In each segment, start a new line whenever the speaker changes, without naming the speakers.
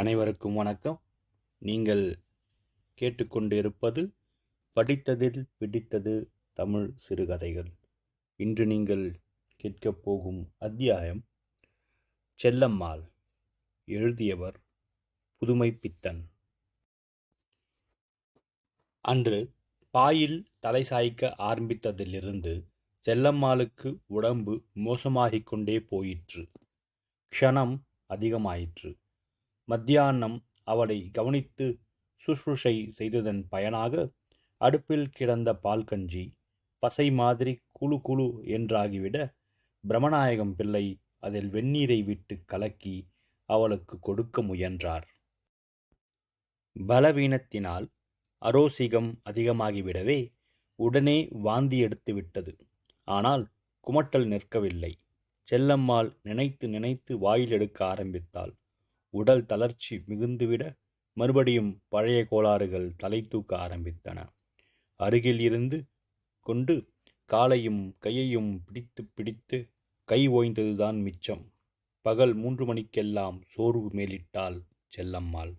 அனைவருக்கும் வணக்கம். நீங்கள் கேட்டுக்கொண்டிருப்பது படித்ததில் பிடித்தது தமிழ் சிறுகதைகள். இன்று நீங்கள் கேட்கப் போகும் அத்தியாயம் செல்லம்மாள் எழுதியவர் புதுமை பித்தன். அன்று பாயில் தலை சாய்க்க ஆரம்பித்ததிலிருந்து செல்லம்மாளுக்கு உடம்பு மோசமாகிக் கொண்டே போயிற்று. க்ஷணம் அதிகமாயிற்று. மத்தியானம் அவளை கவனித்து சுஷ்ருஷை செய்ததன் பயனாக அடுப்பில் கிடந்த பால் கஞ்சி பசை மாதிரி குழு குழு என்றாகிவிட பிரமநாயகம் பிள்ளை அதில் வெந்நீரை விட்டு கலக்கி அவளுக்கு கொடுக்க முயன்றார். பலவீனத்தினால் அரோசிகம் அதிகமாகிவிடவே உடனே வாந்தி எடுத்து விட்டது. ஆனால் குமட்டல் நிற்கவில்லை. செல்லம்மாள் நினைத்து நினைத்து வாயில் எடுக்க ஆரம்பித்தாள். உடல் தளர்ச்சி மிகுந்துவிட மறுபடியும் பழைய கோளாறுகள் தலை தூக்க ஆரம்பித்தன. அருகில் இருந்து கொண்டு காலையும் கையையும் பிடித்து பிடித்து கை ஓய்ந்ததுதான் மிச்சம். பகல் மூன்று மணிக்கெல்லாம் சோர்வு மேலிட்டாள் செல்லம்மாள்.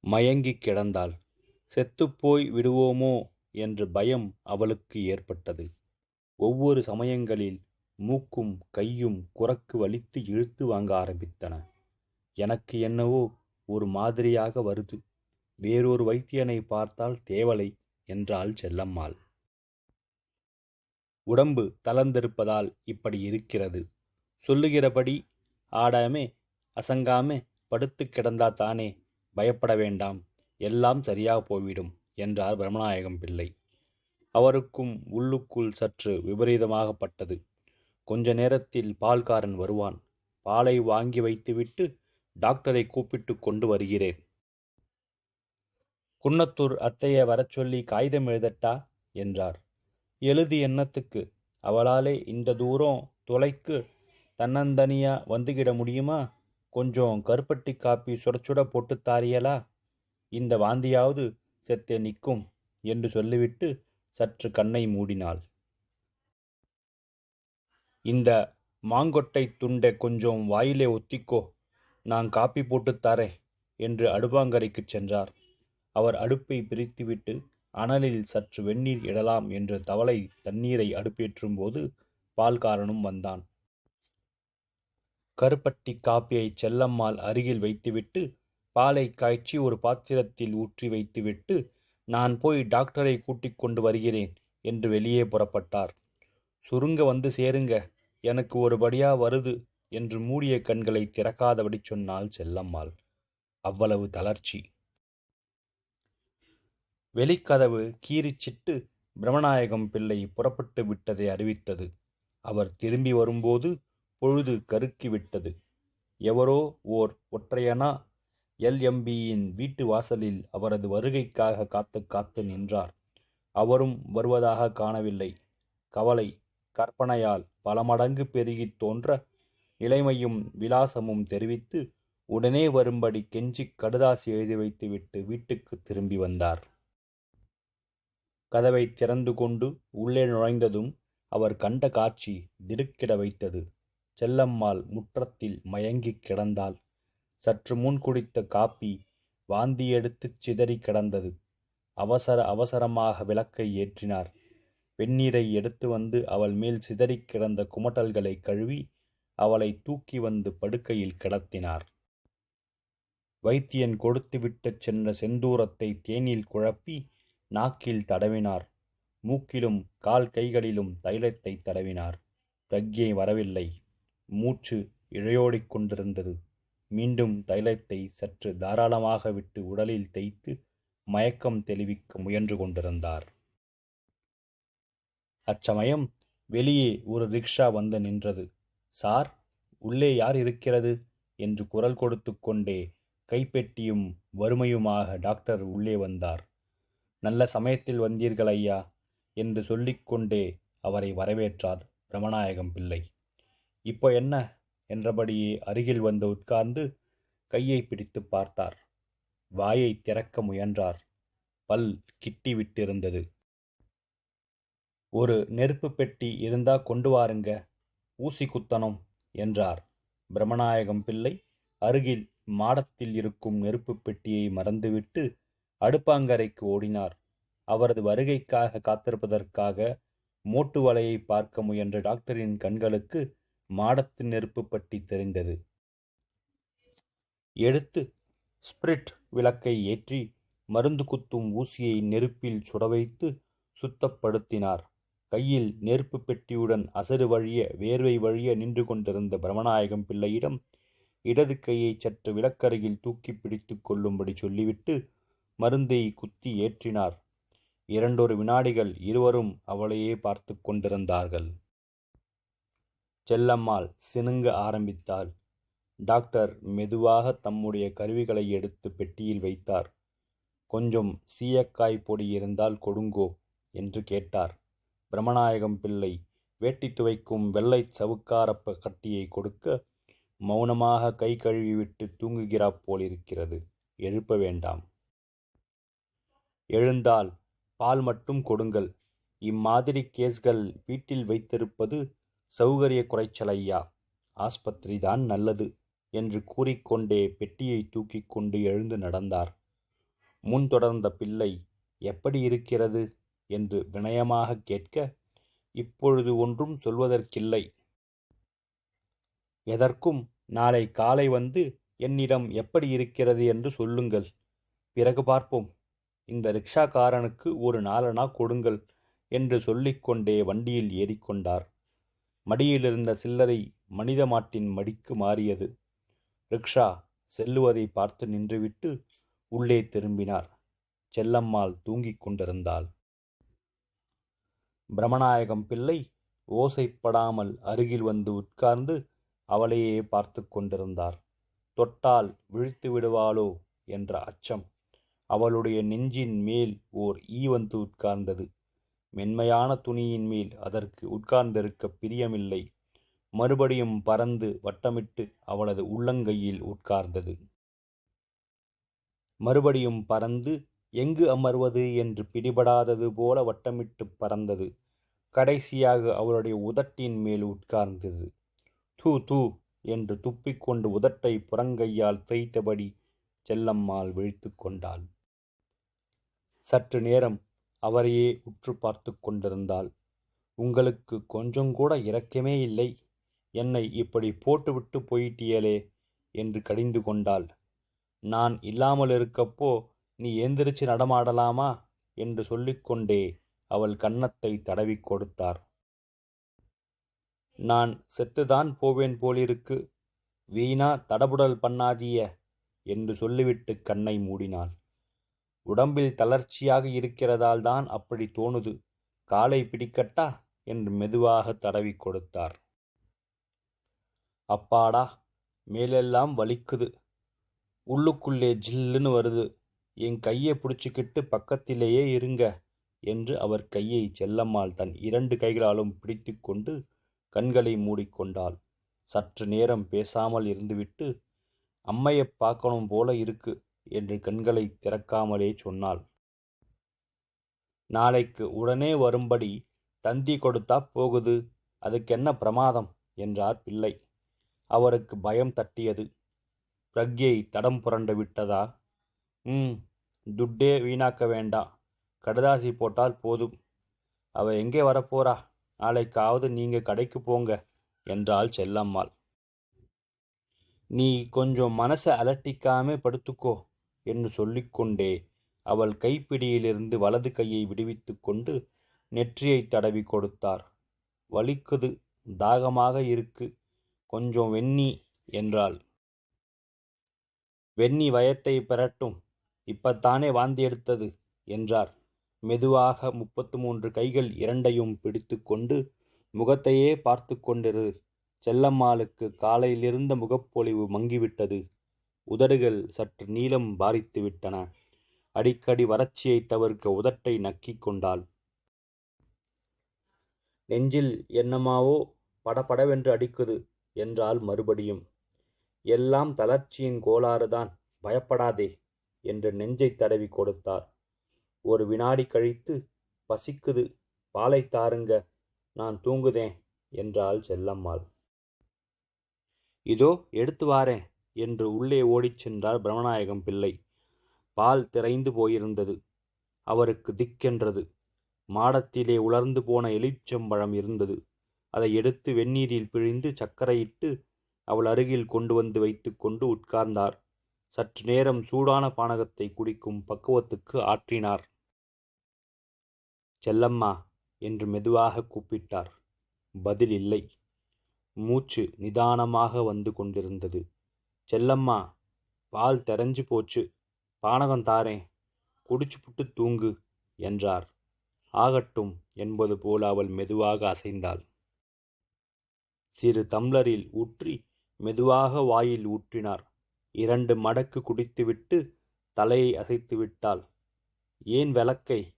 மயங்கி கிடந்தாள். செத்துப்போய் விடுவோமோ? என்ற பயம் அவளுக்கு ஏற்பட்டது. ஒவ்வொரு சமயங்களில் மூக்கும் கையும் குரக்கு வலித்து இழுத்து வாங்க ஆரம்பித்தன. எனக்கு என்னவோ ஒரு மாதிரியாக வருது. வேறொரு வைத்தியனை பார்த்தால் தேவலை என்றாள் செல்லம்மாள். உடம்பு தளர்ந்திருப்பதால் இப்படி இருக்கிறது. சொல்லுகிறபடி ஆடாமே அசங்காமே படுத்து கிடந்தா தானே பயப்பட வேண்டாம் எல்லாம் சரியாக போய்விடும் என்றார் பிரம்மநாயகம் பிள்ளை. அவருக்கும் உள்ளுக்குள் சற்று விபரீதமாகப்பட்டது. கொஞ்ச நேரத்தில் பால்காரன் வருவான். பாலை வாங்கி வைத்துவிட்டு டாக்டரை கூப்பிட்டு கொண்டு வருகிறேன். குன்னத்தூர் அத்தைய வரச் சொல்லி காகிதம் எழுதட்டா? என்றார். எழுதி எண்ணத்துக்கு அவளாலே இந்த தூரம் தொலைக்கு தன்னந்தனியா வந்துகிட முடியுமா? கொஞ்சம் கருப்பட்டி காப்பி சுடச்சுட போட்டு தாரியலா? இந்த வாந்தியாவது செத்தே நிற்கும் என்று சொல்லிவிட்டு சற்று கண்ணை மூடினாள். இந்த மாங்கொட்டை துண்டை கொஞ்சம் வாயிலே ஒத்திக்கோ நான் காப்பி போட்டுத் தரேன் என்று அடுப்பாங்கரைக்குச் சென்றார். அவர் அடுப்பை பிரித்துவிட்டு அனலில் சற்று வெந்நீர் இடலாம் என்று தவளை தண்ணீரை அடுப்பேற்றும் போது பால்காரனும் வந்தான். கருப்பட்டி காப்பியை செல்லம்மாள் அருகில் வைத்துவிட்டு பாலை காய்ச்சி ஒரு பாத்திரத்தில் ஊற்றி வைத்துவிட்டு நான் போய் டாக்டரை கூட்டிக் கொண்டு வருகிறேன் என்று வெளியே புறப்பட்டார். சுருங்க வந்து சேருங்க. எனக்கு ஒருபடியா வருது. என்று மூடிய கண்களை திறக்காதபடி சொன்னாள் செல்லம்மாள். அவ்வளவு தளர்ச்சி. வெளிக்கதவு கீறிச்சிட்டு பிரமநாயகம் பிள்ளை புறப்பட்டு விட்டதை அறிவித்தது. அவர் திரும்பி வரும்போது பொழுது கருக்கிவிட்டது எவரோ ஓர் ஒற்றையனா? எல்எம்பியின் வீட்டு வாசலில் அவரது வருகைக்காக காத்து காத்து நின்றார். அவரும் வருவதாக காணவில்லை. கவலை கற்பனையால் பல மடங்கு பெருகித் தோன்ற இளமையும் விலாசமும் தெரிவித்து உடனே வரும்படி கெஞ்சி கடுதாசி எழுதி வைத்துவிட்டு வீட்டுக்கு திரும்பி வந்தார். கதவை திறந்து கொண்டு உள்ளே நுழைந்ததும் அவர் கண்ட காட்சி திடுக்கிட வைத்தது. செல்லம்மாள் முற்றத்தில் மயங்கிக் கிடந்தாள். சற்று முன் குடித்த காப்பி வாந்தி எடுத்துச் சிதறி கிடந்தது. அவசர அவசரமாக விளக்கை ஏற்றினார். வெந்நீரை எடுத்து வந்து அவள் மேல் சிதறிக் கிடந்த குமட்டல்களை கழுவி அவளை தூக்கி வந்து படுக்கையில் கிடத்தினார். வைத்தியன் கொடுத்துவிட்டுச் சென்ற செந்தூரத்தை தேனில் குழப்பி நாக்கில் தடவினார். மூக்கிலும் கால் கைகளிலும் தைலத்தை தடவினார். பிரக்யை வரவில்லை. மூச்சு இழையோடிக் கொண்டிருந்தது. மீண்டும் தைலத்தை சற்று தாராளமாக விட்டு உடலில் தேய்த்து மயக்கம் தெளிவிக்க முயன்று கொண்டிருந்தார். அச்சமயம் வெளியே ஒரு ரிக்ஷா வந்து நின்றது. சார் உள்ளே யார் இருக்கிறது? என்று குரல் கொடுத்து கொண்டே கைப்பெட்டியும் வறுமையுமாக டாக்டர் உள்ளே வந்தார். நல்ல சமயத்தில் வந்தீர்கள் ஐயா என்று சொல்லிக்கொண்டே அவரை வரவேற்றார் பிரமநாயகம் பிள்ளை. இப்போ என்ன? என்றபடியே அருகில் வந்து உட்கார்ந்து கையை பிடித்து பார்த்தார். வாயை திறக்க முயன்றார். பல் கிட்டி விட்டிருந்தது ஒரு நெருப்பு பெட்டி இருந்தா கொண்டு வாருங்க. ஊசி குத்தனும் என்றார். பிரம்மநாயகம் பிள்ளை அருகில் மாடத்தில் இருக்கும் நெருப்பு பெட்டியை மறந்துவிட்டு அடுப்பாங்கரைக்கு ஓடினார். அவரது வருகைக்காக காத்திருப்பதற்காக மோட்டு வலையை பார்க்க முயன்ற டாக்டரின் கண்களுக்கு மாடத்து நெருப்பு பட்டி தெரிந்தது. எடுத்து ஸ்பிரிட் விளக்கை ஏற்றி மருந்து குத்தும் ஊசியை நெருப்பில் சுட வைத்து சுத்தப்படுத்தினார். கையில் நெருப்பு பெட்டியுடன் அசடு வழிய வேர்வை வழிய நின்று கொண்டிருந்த பிரமநாயகம் பிள்ளையிடம் இடது கையை சற்று விளக்கரையில் தூக்கி பிடித்து கொள்ளும்படி சொல்லிவிட்டு மருந்தை குத்தி ஏற்றினார். இரண்டொரு வினாடிகள் இருவரும் அவளையே பார்த்து கொண்டிருந்தார்கள். செல்லம்மாள் சினுங்க ஆரம்பித்தாள். டாக்டர் மெதுவாக தம்முடைய கருவிகளை எடுத்து பெட்டியில் வைத்தார். கொஞ்சம் சீயக்காய் பொடி இருந்தால் கொடுங்கோ என்று கேட்டார். பிரமநாயகம் பிள்ளை வேட்டி துவைக்கும் வெள்ளை சவுக்காரப்ப கட்டியை கொடுக்க மௌனமாக கை கழுவிவிட்டு தூங்குகிறா போலிருக்கிறது. எழுப்ப வேண்டாம். எழுந்தால் பால் மட்டும் கொடுங்கள். இம்மாதிரி கேஸ்கள் வீட்டில் வைத்திருப்பது சௌகரிய குறைச்சலையா ஆஸ்பத்திரி தான் நல்லது என்று கூறிக்கொண்டே பெட்டியை தூக்கிக் கொண்டு எழுந்து நடந்தார். முன் தொடர்ந்த பிள்ளை எப்படி இருக்கிறது? என்று வினயமாக கேட்க இப்பொழுது ஒன்றும் சொல்வதற்கில்லை. எதற்கும் நாளை காலை வந்து என்னிடம் எப்படி இருக்கிறது என்று சொல்லுங்கள். பிறகு பார்ப்போம். இந்த ரிக்ஷாக்காரனுக்கு ஒரு நாலனா கொடுங்கள் என்று சொல்லிக்கொண்டே வண்டியில் ஏறிக்கொண்டார் மடியிலிருந்த சில்லறை மனித மாட்டின் மடிக்கு மாறியது. ரிக்ஷா செல்லுவதை பார்த்து நின்றுவிட்டு உள்ளே திரும்பினார். செல்லம்மாள் தூங்கிக் கொண்டிருந்தாள். பிரமநாயகம் பிள்ளை ஓசைப்படாமல் அருகில் வந்து உட்கார்ந்து அவளையே பார்த்து கொண்டிருந்தார். தொட்டால் விழித்து விடுவாளோ என்ற அச்சம் அவளுடைய நெஞ்சின் மேல் ஓர் ஈ வந்து உட்கார்ந்தது. மென்மையான துணியின் மேல் அதற்கு உட்கார்ந்திருக்க பிரியமில்லை. மறுபடியும் பறந்து வட்டமிட்டு அவளது உள்ளங்கையில் உட்கார்ந்தது. மறுபடியும் பறந்து எங்கு அமர்வது என்று பிடிபடாதது போல வட்டமிட்டு பறந்தது. கடைசியாக அவளுடைய உதட்டின் மேல் உட்கார்ந்தது. தூ தூ என்று துப்பிக்கொண்டு உதட்டை புறங்கையால் தேய்த்தபடி செல்லம்மாள் விழித்து கொண்டாள். சற்று நேரம் அவரையே உற்று பார்த்து கொண்டிருந்தாள். உங்களுக்கு கொஞ்சம் கூட இரக்கமே இல்லை. என்னை இப்படி போட்டுவிட்டு போயிட்டியலே? என்று கடிந்து கொண்டாள். நான் இல்லாமல் இருக்கப்போ நீ எந்திரிச்சு நடமாடலாமா? என்று சொல்லிக்கொண்டே அவள் கன்னத்தை தடவி கொடுத்தார். நான் செத்துதான் போவேன் போலிருக்கு. வீணா தடபுடல் பண்ணாதிய என்று சொல்லிவிட்டு கண்ணை மூடினாள். உடம்பில் தளர்ச்சியாக இருக்கிறதால் தான் அப்படி தோணுது. காலை பிடிக்கட்டா? என்று மெதுவாக தடவி கொடுத்தார். அப்பாடா மேலெல்லாம் வலிக்குது. உள்ளுக்குள்ளே ஜில்லுன்னு வருது. என் கையை பிடிச்சிக்கிட்டு பக்கத்திலேயே இருங்க என்று அவர் கையை செல்லம்மாள் தன் இரண்டு கைகளாலும் பிடித்து கொண்டு கண்களை மூடிக்கொண்டாள். சற்று நேரம் பேசாமல் இருந்துவிட்டு அம்மையை பார்க்கணும் போல இருக்கு என்று கண்களை திறக்காமலே சொன்னாள். நாளைக்கு உடனே வரும்படி தந்தி கொடுத்தா போகுது. அதுக்கென்ன பிரமாதம் என்றார் பிள்ளை. அவருக்கு பயம் தட்டியது. பிரக்யை தடம் புரண்டு விட்டதா? ம் துட்டே வீணாக்க வேண்டாம் கடதாசி போட்டால் போதும். அவ எங்கே வரப்போறா? நாளைக்காவது நீங்க கடைக்கு போங்க என்றாள் செல்லம்மாள். நீ கொஞ்சம் மனசை அலட்டிக்காம படுத்துக்கோ என்று சொல்லிக்கொண்டே அவள் கைப்பிடியிலிருந்து வலது கையை விடுவித்து கொண்டு நெற்றியை தடவி கொடுத்தார். வலிக்குது தாகமாக இருக்கு கொஞ்சம் வெந்நி என்றாள். வெந்நி வயத்தை பெறட்டும் இப்பத்தானே வாந்தி எடுத்தது? என்றார். மெதுவாக முப்பத்து மூன்று கைகள் இரண்டையும் பிடித்து கொண்டு முகத்தையே பார்த்து கொண்டிரு. செல்லம்மாளுக்கு காலையிலிருந்த முகப்பொலிவு மங்கிவிட்டது. உதடுகள் சற்று நீளம் பாரித்து விட்டன. அடிக்கடி வறட்சியை தவிர்க்க உதட்டை நக்கிக் கொண்டாள். நெஞ்சில் என்னமாவோ படபடவென்று அடிக்குது என்றால் மறுபடியும். எல்லாம் தளர்ச்சியின் கோளாறுதான். பயப்படாதே. என்று நெஞ்சை தடவி கொடுத்தார். ஒரு வினாடி கழித்து பசிக்குது பாலை தாருங்க நான் தூங்குதேன் என்றாள் செல்லம்மாள். இதோ எடுத்து வாரேன் என்று உள்ளே ஓடிச் சென்றார் பிரமநாயகம் பிள்ளை. பால் திரைந்து போயிருந்தது. அவருக்கு திக்கென்றது. மாடத்திலே உலர்ந்து போன எலிச்சம்பழம் இருந்தது. அதை எடுத்து வெந்நீரில் பிழிந்து சர்க்கரையிட்டு அவள் அருகில் கொண்டு வந்து வைத்து கொண்டு உட்கார்ந்தார். சற்று நேரம் சூடான பானகத்தை குடிக்கும் பக்குவத்துக்கு ஆற்றினார். செல்லம்மா என்று மெதுவாக கூப்பிட்டார். பதில் இல்லை. மூச்சு நிதானமாக வந்து கொண்டிருந்தது. செல்லம்மா பால் தெரஞ்சு போச்சு. பானகம் தாரேன். குடிச்சு புட்டு தூங்கு என்றார். ஆகட்டும் என்பது போல அவள் மெதுவாக அசைந்தாள். சிறு தம்ளரில் ஊற்றி மெதுவாக வாயில் ஊற்றினார். இரண்டு மடக்கு குடித்துவிட்டு தலையை அசைத்து விட்டாள் ஏன் விளக்கை?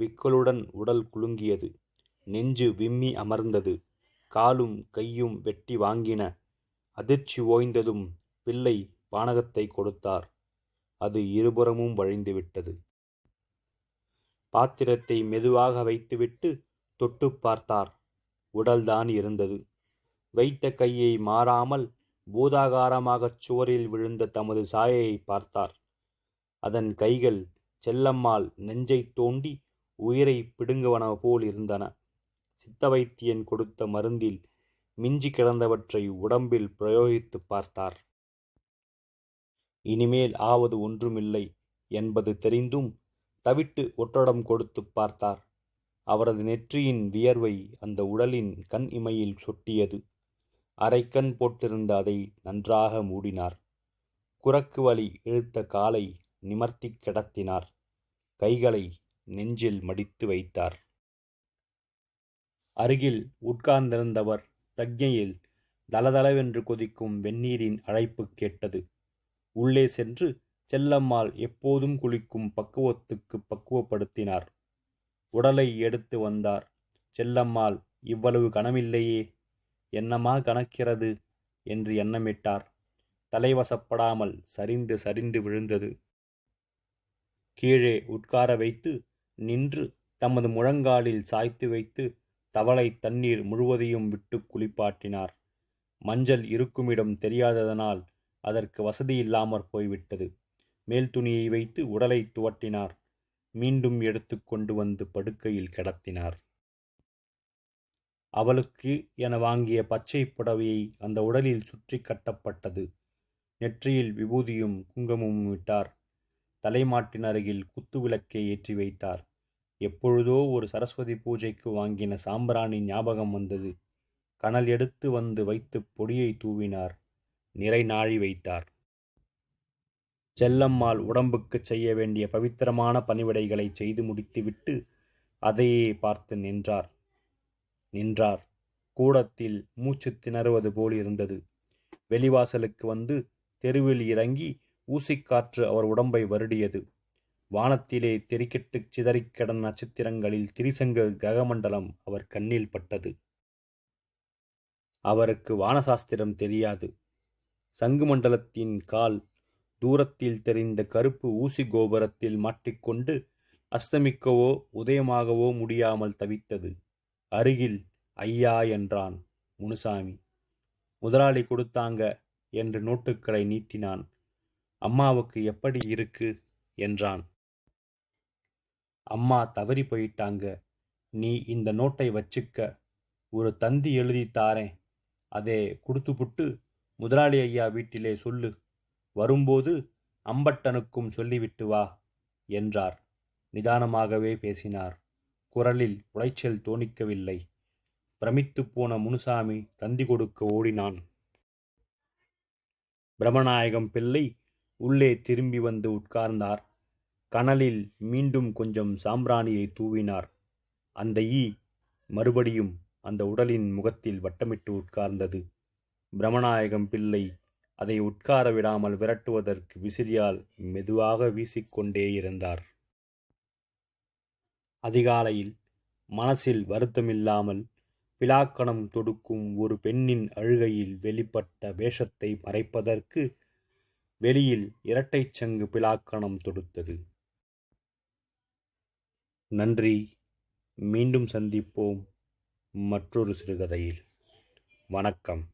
விக்கலுடன் உடல் குலுங்கியது. நெஞ்சு விம்மி அமர்ந்தது. காலும் கையும் வெட்டி வாங்கின. அதிர்ச்சி ஓய்ந்ததும் பிள்ளை பானகத்தை கொடுத்தார். அது இருபுறமும் வழிந்துவிட்டது. பாத்திரத்தை மெதுவாக வைத்துவிட்டு தொட்டு பார்த்தார். உடல்தான் இருந்தது. வைத்த கையை மாறாமல் பூதாகாரமாகச் சுவரில் விழுந்த தமது சாயையை பார்த்தார். அதன் கைகள் செல்லம்மாள் நெஞ்சை தோண்டி உயிரை பிடுங்குவன போல் இருந்தன. சித்த வைத்தியன் கொடுத்த மருந்தில் மிஞ்சி கிடந்தவற்றை உடம்பில் பிரயோகித்து பார்த்தார். இனிமேல் ஆவது ஒன்றுமில்லை என்பது தெரிந்தும் தவிட்டு ஒற்றடம் கொடுத்து பார்த்தார். அவரது நெற்றியின் வியர்வை அந்த உடலின் கண் இமையில் சொட்டியது. அரைக்கண் போட்டிருந்த அதை நன்றாக மூடினார். குரக்கு வலி இழுத்த காலை நிமர்த்தி கிடத்தினார். கைகளை நெஞ்சில் மடித்து வைத்தார். அருகில் உட்கார்ந்திருந்தவர் பிரஜையில் தளதளவென்று கொதிக்கும் வெந்நீரின் அழைப்பு கேட்டது. உள்ளே சென்று செல்லம்மாள் எப்போதும் குளிக்கும் பக்குவத்துக்கு பக்குவப்படுத்தினார். உடலை எடுத்து வந்தார். செல்லம்மாள் இவ்வளவு கனமில்லையே. என்னமா கணக்கிறது? என்று எண்ணமிட்டார். தலைவசப்படாமல் சரிந்து சரிந்து விழுந்தது. கீழே உட்கார வைத்து நின்று தமது முழங்காலில் சாய்த்து வைத்து தவளை தண்ணீர் முழுவதையும் விட்டு குளிப்பாட்டினார். மஞ்சள் இருக்குமிடம் தெரியாததனால் அதற்கு வசதியில்லாமற் போய்விட்டது. மேல் துணியை வைத்து உடலை துவட்டினார். மீண்டும் எடுத்து கொண்டு வந்து படுக்கையில் கிடத்தினார். அவளுக்கு என வாங்கிய பச்சை புடவையை அந்த உடலில் சுற்றி கட்டப்பட்டது. நெற்றியில் விபூதியும் குங்குமமும் விட்டார் தலைமாட்டின் அருகில் குத்து விளக்கை ஏற்றி வைத்தார். எப்பொழுதோ ஒரு சரஸ்வதி பூஜைக்கு வாங்கின சாம்பிராணி ஞாபகம் வந்தது. கனல் எடுத்து வந்து வைத்து பொடியை தூவினார். நிறை நாழி வைத்தார். செல்லம்மாள் உடம்புக்குச் செய்ய வேண்டிய பவித்திரமான பணிவிடைகளை செய்து முடித்துவிட்டு அதையே பார்த்து நின்றார். நின்றார். கூடத்தில் மூச்சு திணறுவது போல் இருந்தது. வெளிவாசலுக்கு வந்து தெருவில் இறங்கி ஊசிக்காற்று அவர் உடம்பை வருடியது. வானத்திலே தெறிக்கெட்டுச் சிதறிக் கிடந்த நட்சத்திரங்களில் திரிசங்க கிரகமண்டலம் அவர் கண்ணில் பட்டது. அவருக்கு வானசாஸ்திரம் தெரியாது. சங்கு மண்டலத்தின் கால் தூரத்தில் தெரிந்த கருப்பு ஊசி கோபுரத்தில் மாட்டிக்கொண்டு அஸ்தமிக்கவோ உதயமாகவோ முடியாமல் தவித்தது. அருகில் ஐயா என்றான் முனுசாமி. முதலாளி கொடுத்தாங்க என்று நோட்டுக்களை நீட்டினான். அம்மாவுக்கு எப்படி இருக்கு? என்றான். அம்மா தவறி போயிட்டாங்க. நீ இந்த நோட்டை வச்சுக்க. ஒரு தந்தி எழுதி தாரேன். அதே கொடுத்துப்புட்டு முதலாளி ஐயா வீட்டிலே சொல்லு. வரும்போது அம்பட்டனுக்கும் சொல்லிவிட்டு வா என்றார். நிதானமாகவே பேசினார். குரலில் உளைச்சல் தோணிக்கவில்லை. பிரமித்து போன முனுசாமி தந்தி கொடுக்க ஓடினான். பிரமநாயகம் பிள்ளை உள்ளே திரும்பி வந்து உட்கார்ந்தார். கனலில் மீண்டும் கொஞ்சம் சாம்பிராணியை தூவினார். அந்த ஈ மறுபடியும் அந்த உடலின் முகத்தில் வட்டமிட்டு உட்கார்ந்தது. பிரமநாயகம் பிள்ளை அதை உட்கார விடாமல் விரட்டுவதற்கு விசிறியால் மெதுவாக வீசிக்கொண்டே இருந்தார். அதிகாலையில் மனசில் வருத்தமில்லாமல் பிலாக்கணம் தொடுக்கும் ஒரு பெண்ணின் அழுகையில் வெளிப்பட்ட வேஷத்தை மறைப்பதற்கு வெளியில் இரட்டைச் சங்கு பிலாக்கணம் தொடுத்தது. நன்றி. மீண்டும் சந்திப்போம் மற்றொரு சிறுகதையில். வணக்கம்.